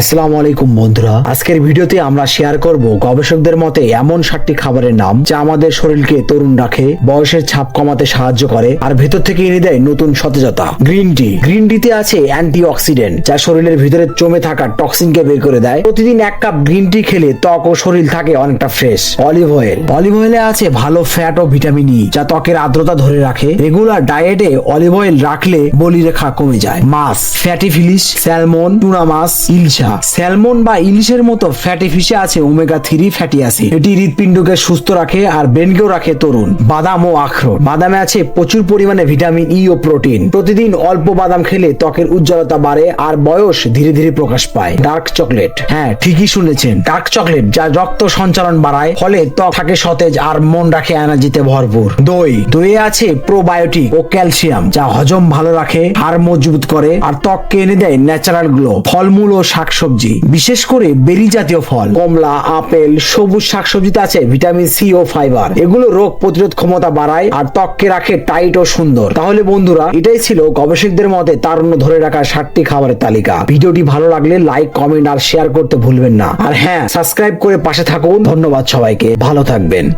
আসসালামু আলাইকুম বন্ধুরা। আজকের ভিডিওতে আমরা শেয়ার করব গবেষকদের মতে এমন সাতটি খাবারের নাম যা আমাদের শরীরকে তরুণ রাখে, বয়সের ছাপ কমাতে সাহায্য করে, আর ভেতর থেকে এনে দেয় নতুন সতেজতা। গ্রিন টি গ্রিন টিতে আছে অ্যান্টি অক্সিডেন্ট যা শরীরের ভিতরে জমে থাকা টক্সিনকে বের করে দেয়। প্রতিদিন এক কাপ গ্রিন টি খেলে ত্বক ও শরীর থাকে অনেকটা ফ্রেশ অলিভ অয়েল অলিভ অয়েলে আছে ভালো ফ্যাট ও ভিটামিন ই যা ত্বকের আর্দ্রতা ধরে রাখে। রেগুলার ডায়েটে অলিভ অয়েল রাখলে বলি রেখা কমে যায়। মাছ ফ্যাটি ফিলিশ স্যালমন টুনা মাছ ইলশা। স্যালমন বা ইলিশের মতো ফ্যাটি ফিশে আছে ওমেগা থ্রি ফ্যাটি অ্যাসিড। এটি হৃদপিণ্ডকে সুস্থ রাখে আর ব্রেনকেও রাখে তরুণ। বাদাম ও আখরোট। বাদামে আছে প্রচুর পরিমাণে ভিটামিন ই ও প্রোটিন। প্রতিদিন অল্প বাদাম খেলে ত্বকের উজ্জ্বলতা বাড়ে আর বয়স ধীরে ধীরে প্রকাশ পায়। Dark chocolate. হ্যাঁ ঠিকই শুনেছেন। ডার্ক চকলেট, যা রক্ত সঞ্চালন বাড়ায়, ফলে ত্বক থাকে সতেজ আর মন রাখে এনার্জিতে ভরপুর। দই। দইয়ে আছে প্রোবায়োটিক ও ক্যালসিয়াম, যা হজম ভালো রাখে, হাড় মজবুত করে, আর ত্বককে এনে দেয় ন্যাচারাল গ্লো। ফলমূল ও শাকসবজি, বিশেষ করে বেরি জাতীয় ফল, কমলা, আপেল, সবুজ শাকসবজিতে আছে ভিটামিন সি ও ফাইবার। এগুলো রোগ প্রতিরোধ ক্ষমতা বাড়ায় আর ত্বককে রাখে টাইট ও সুন্দর। তাহলে বন্ধুরা, এটাই ছিল গবেষকদের মতে তারুণ্য ধরে রাখা সাতটি খাবারের তালিকা। ভিডিওটি ভালো লাগলে লাইক কমেন্ট আর শেয়ার করতে ভুলবেন না। আর হ্যাঁ সাবস্ক্রাইব করে পাশে থাকুন। ধন্যবাদ সবাইকে। ভালো থাকবেন।